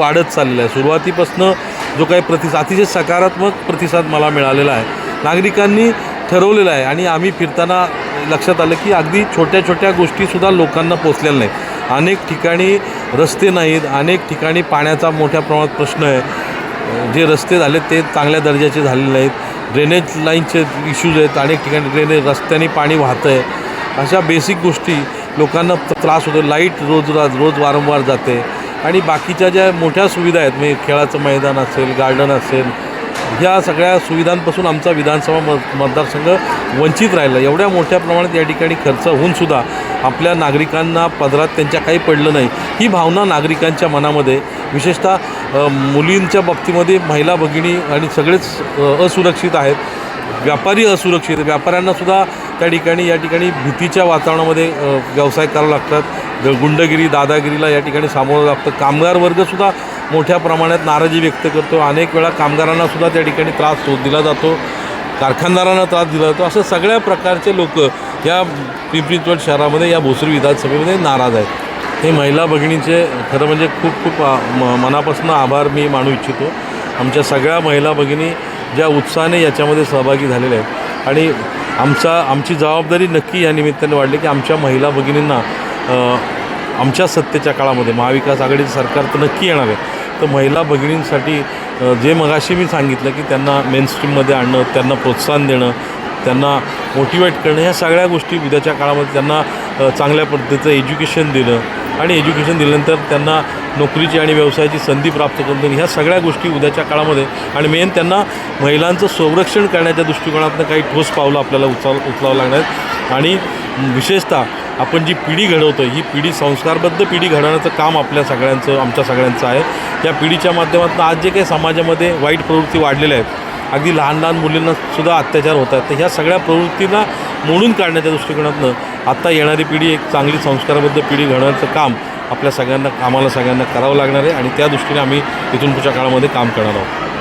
वाढत चाललेला आहे. सुरुवातीपासून जो काही प्रतिसाद अतिशय सकारात्मक प्रतिसाद मला मिळालेला आहे. नागरिकांनी ठरवलेलं आहे आणि आम्ही फिरताना लक्षात आलं की अगदी छोट्या छोट्या गोष्टीसुद्धा लोकांना पोचलेल्या नाहीत. अनेक ठिकाणी रस्ते नाहीत अनेक ठिकाणी पाण्याचा मोठ्या प्रमाणात प्रश्न आहे. जे रस्ते झाले ते चांगल्या दर्जाचे झालेले नाहीत. ड्रेनेज लाईनचे इश्यूज आहेत अनेक ठिकाणी ड्रेनेज रस्त्याने पाणी वाहतं आहे. अशा बेसिक गोष्टी लोकांना त्रास होतो. लाइट रोज रोज रोज वारंवार जाते. आणि बाकीच्या ज्या मोठ्या सुविधा आहेत म्हणजे खेळाचं मैदान असेल गार्डन असेल ह्या सगळ्या सुविधांपासून आमचा विधानसभा म मतदारसंघ वंचित राहिला. एवढ्या मोठ्या प्रमाणात या ठिकाणी खर्च होऊनसुद्धा आपल्या नागरिकांना पदरात त्यांच्या काही पडलं नाही. ही भावना नागरिकांच्या मनामध्ये विशेषतः मुलींच्या बाबतीमध्ये महिला भगिनी आणि सगळेच असुरक्षित आहेत. व्यापारी असुरक्षित व्यापाऱ्यांनासुद्धा त्या ठिकाणी या ठिकाणी भीतीच्या वातावरणामध्ये व्यवसाय करावं लागतात. गुंडगिरी दादागिरीला या ठिकाणी सामोरं लागतं कामगार वर्गसुद्धा मोठ्या प्रमाणात नाराजी व्यक्त करतो. अनेक वेळा कामगारांनासुद्धा त्या ठिकाणी त्रास दिला जातो. कारखानदारांना त्रास दिला जातो. अशा सगळ्या प्रकारचे लोक या पिंपरी चिंचवड शहरामध्ये या भोसरी विधानसभेमध्ये नाराज आहेत. हे महिला भगिनीचे खरं म्हणजे खूप खूप म मनापासून आभार मी मानू इच्छितो. आमच्या सगळ्या महिला भगिनी ज्या उत्साहाने याच्यामध्ये सहभागी झालेल्या आहेत. आणि आमचा आमची जबाबदारी नक्की या निमित्ताने वाढली की आमच्या महिला भगिनींना आमच्या सत्तेच्या काळामध्ये महाविकास आघाडीचं सरकार तर नक्की येणार आहे. तर महिला भगिनींसाठी जे मगाशी मी सांगितलं की त्यांना मेन स्ट्रीममध्ये आणणं त्यांना प्रोत्साहन देणं त्यांना मोटिवेट करणं ह्या सगळ्या गोष्टी उद्याच्या काळामध्ये त्यांना चांगल्या पद्धतीचं एज्युकेशन देणं आणि एज्युकेशन दिल्यानंतर त्यांना नोकरीची आणि व्यवसायाची संधी प्राप्त करून देणं ह्या सगळ्या गोष्टी उद्याच्या काळामध्ये आणि मेन त्यांना महिलांचं संरक्षण करण्याच्या दृष्टिकोनातून काही ठोस पावलं आपल्याला उचल उचलावं लागणार आहेत. आणि विशेषतः आपण जी पिढी घडवतो ही पिढी संस्कारबद्ध पिढी घडवण्याचं काम आपल्या सगळ्यांचं आमच्या सगळ्यांचं आहे. या पिढीच्या माध्यमातून आज जे काही समाजामध्ये वाईट प्रवृत्ती वाढलेल्या आहेत अगदी लहान लहान मुलींनासुद्धा अत्याचार होत आहेत. तर ह्या सगळ्या प्रवृत्तींना मोडून काढण्याच्या दृष्टिकोनातनं आत्ता येणारी पिढी एक चांगली संस्कारबद्ध पिढी घडवण्याचं काम आपल्या सगळ्यांना आम्हाला सगळ्यांना करावं लागणार आहे आणि त्या दृष्टीने आम्ही इथून पुढच्या काळामध्ये काम करणार आहोत.